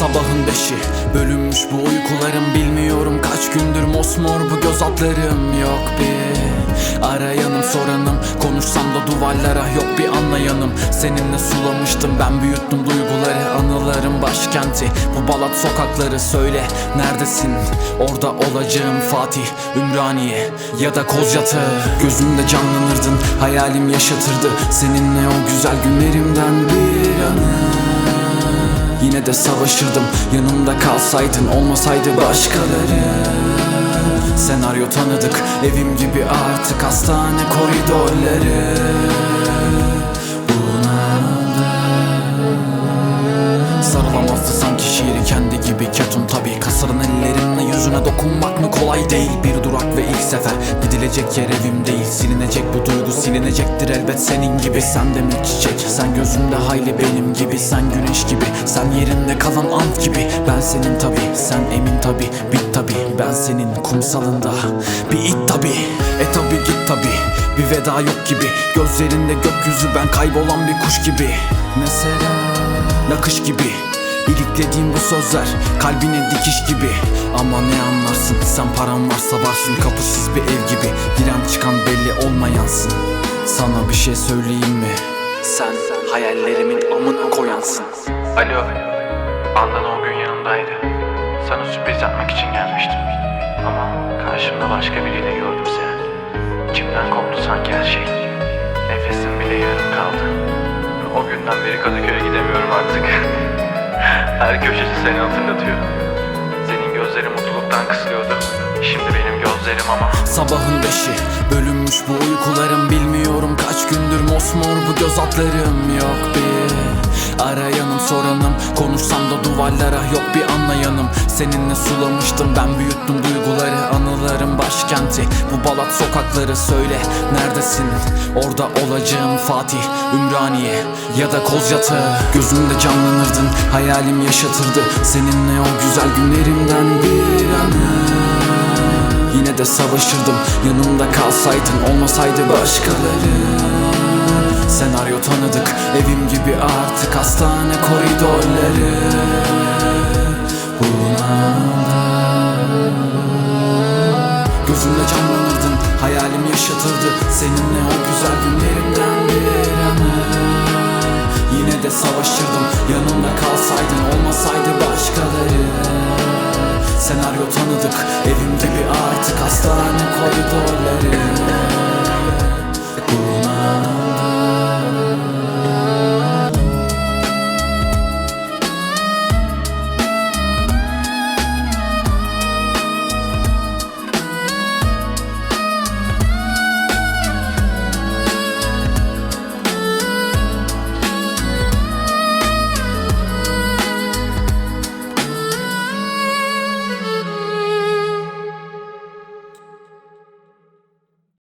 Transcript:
Sabahın beşi bölünmüş bu uykularım. Bilmiyorum kaç gündür mosmor bu göz altlarım Yok bir arayanım soranım. Konuşsam da duvarlara yok bir anlayanım. Seninle sulamıştım ben büyüttüm duyguları. Anılarım başkenti bu balat sokakları. Söyle neredesin? Orada olacağım Fatih Ümraniye ya da Kozyatağı Gözümde canlanırdın hayalim yaşatırdı. Seninle o güzel günlerimden bir Yine de savaşırdım. Yanımda kalsaydın olmasaydı başkaları. Senaryo tanıdık evim gibi artık hastane koridorları yüzüne dokunmak mı kolay değil? Bir durak ve ilk sefer gidilecek yer evim değil. Silinecek bu duygu silinecektir elbet senin gibi. Sen de mi çiçek? Sen gözümde hayli benim gibi. Sen güneş gibi. Sen yerinde kalan ant gibi. Ben senin tabi sen emin tabi bit tabi Ben senin kumsalında. Bir it tabi E tabi git tabi bir veda yok gibi. Gözlerinde gökyüzü ben kaybolan bir kuş gibi. Mesela nakış gibi İliklediğim bu sözler kalbine dikiş gibi Ama ne anlarsın sen paran varsa varsın Kapısız bir ev gibi giren çıkan belli olmayansın Sana bir şey söyleyeyim mi? Sen hayallerimin amına koyansın Alo. Andan o gün yanımdaydı. Sana sürpriz yapmak için gelmiştim. Ama karşımda başka biriyle gördüm seni. İçimden koptu sanki her şey. Nefesim bile yarım kaldı. O günden beri Kadıköy'e gidemiyorum artık. her köşesi seni hatırlatıyor. Senin gözlerin mutluluktan kısılıyordu. Şimdi benim gözlerim ama. Sabahın beşi bölünmüş bu uykularım. Bilmiyorum kaç gündür mosmor bu göz altlarım Yok bir arayanım soranım. Konuşsam da duvarlara yok bir anlayanım. Seninle sulamıştım ben büyüttüm duyguları. Anılarım başkenti balat sokakları Söyle neredesin? Orada olacağım Fatih Ümraniye ya da Kozyatağı Gözümde canlanırdın hayalim yaşatırdı. Seninle o güzel günlerimden bir anı. Yine de savaşırdım yanımda kalsaydın olmasaydı başkaları. Senaryo tanıdık evim gibi artık hastane koridorları. Bunaldım Gözümde canlanırdın hayalim yaşatırdı Seninle o güzel günlerimden bir anı Yine de savaşırdım yanımda kalsaydın olmasaydı başkaları. Senaryo tanıdık evim gibi artık hastane koridorları